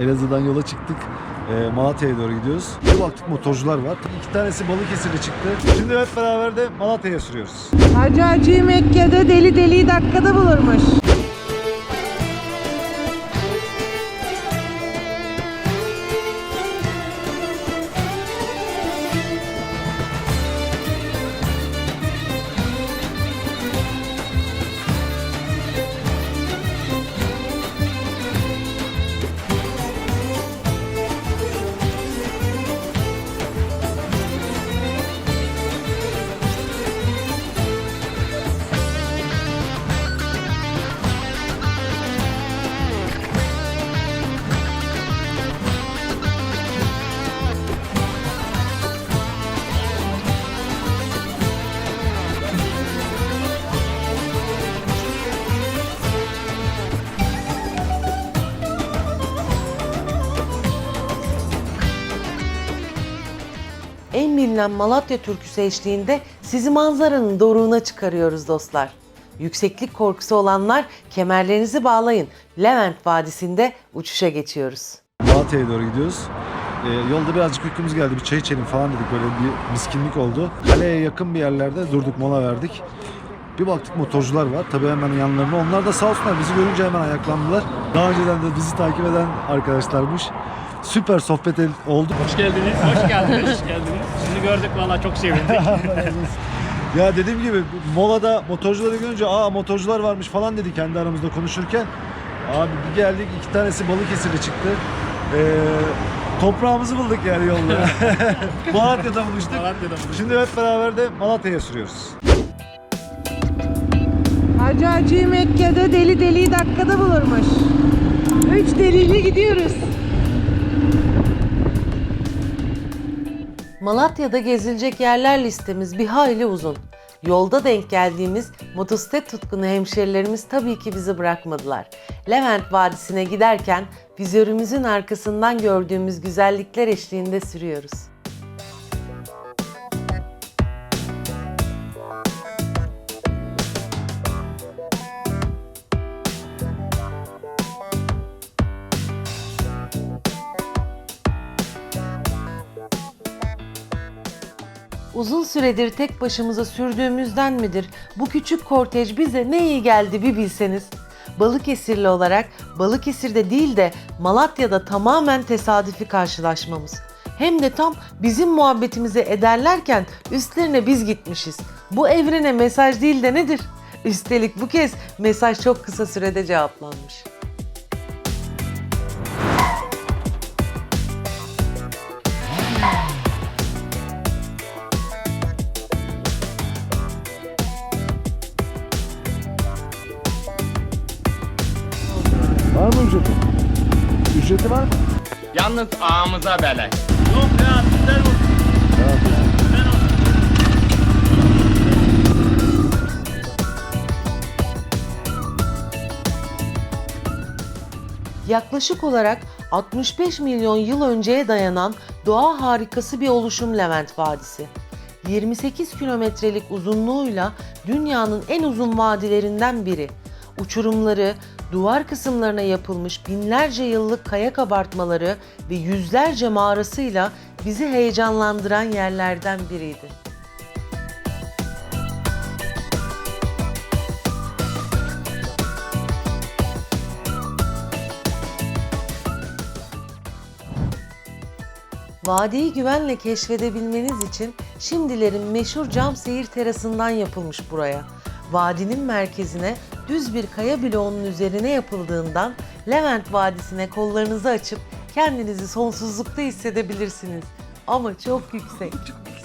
Elazığ'dan yola çıktık. Ee, Malatya'ya doğru gidiyoruz. Bir baktık motorcular var. İki tanesi Balıkesir'de çıktı. Şimdi hep beraber de Malatya'ya sürüyoruz. Hacı Hacı Mekke'de deli deliyi dakikada bulurmuş. Bilinen Malatya türküsü eşliğinde sizi manzaranın doruğuna çıkarıyoruz dostlar. Yükseklik korkusu olanlar kemerlerinizi bağlayın. Levent Vadisi'nde uçuşa geçiyoruz. Malatya'ya doğru gidiyoruz. Ee, yolda birazcık uykumuz geldi. Bir çay içelim falan dedik. Böyle bir miskinlik oldu. Kaleye yakın bir yerlerde durduk, mola verdik. Bir baktık motorcular var. Tabii hemen yanlarında. Onlar da sağ olsunlar bizi görünce hemen ayaklandılar. Daha önceden de bizi takip eden arkadaşlarmış. Süper sohbet oldu. Hoş geldiniz. Hoş geldiniz. Hoş geldiniz. Sizi gördük valla çok sevindik. Ya dediğim gibi molada motorcuları görünce aa motorcular varmış falan dedi kendi aramızda konuşurken. Abi bir geldik iki tanesi Balıkesir'de çıktı. Ee, toprağımızı bulduk yani yolda. Malatya'da buluştuk. Malatya'da buluştuk. Şimdi hep beraber de Malatya'ya sürüyoruz. Hacı Hacı Mekke'de deli deliyi dakikada bulurmuş. Üç deliyle gidiyoruz. Malatya'da gezilecek yerler listemiz bir hayli uzun. Yolda denk geldiğimiz motosiklet tutkunu hemşerilerimiz tabii ki bizi bırakmadılar. Levent Vadisi'ne giderken vizörümüzün arkasından gördüğümüz güzellikler eşliğinde sürüyoruz. Uzun süredir tek başımıza sürdüğümüzden midir? Bu küçük kortej bize ne iyi geldi bir bilseniz. Balıkesirli olarak Balıkesir'de değil de Malatya'da tamamen tesadüfi karşılaşmamız. Hem de tam bizim muhabbetimizi ederlerken üstlerine biz gitmişiz. Bu evrene mesaj değil de nedir? Üstelik bu kez mesaj çok kısa sürede cevaplanmış. Yalnız ağamıza bele. Yok ya olsun. Yaklaşık olarak 65 milyon yıl önceye dayanan doğa harikası bir oluşum Levent Vadisi. 28 kilometrelik uzunluğuyla dünyanın en uzun vadilerinden biri. Uçurumları, duvar kısımlarına yapılmış binlerce yıllık kaya kabartmaları ve yüzlerce mağarasıyla bizi heyecanlandıran yerlerden biriydi. Vadiyi güvenle keşfedebilmeniz için şimdilerin meşhur cam seyir terasından yapılmış buraya. Vadinin merkezine düz bir kaya bloğunun üzerine yapıldığından Levent Vadisi'ne kollarınızı açıp kendinizi sonsuzlukta hissedebilirsiniz. Ama çok yüksek.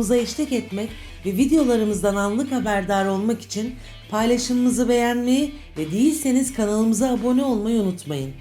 yolumuza eşlik etmek ve videolarımızdan anlık haberdar olmak için paylaşımımızı beğenmeyi ve değilseniz kanalımıza abone olmayı unutmayın.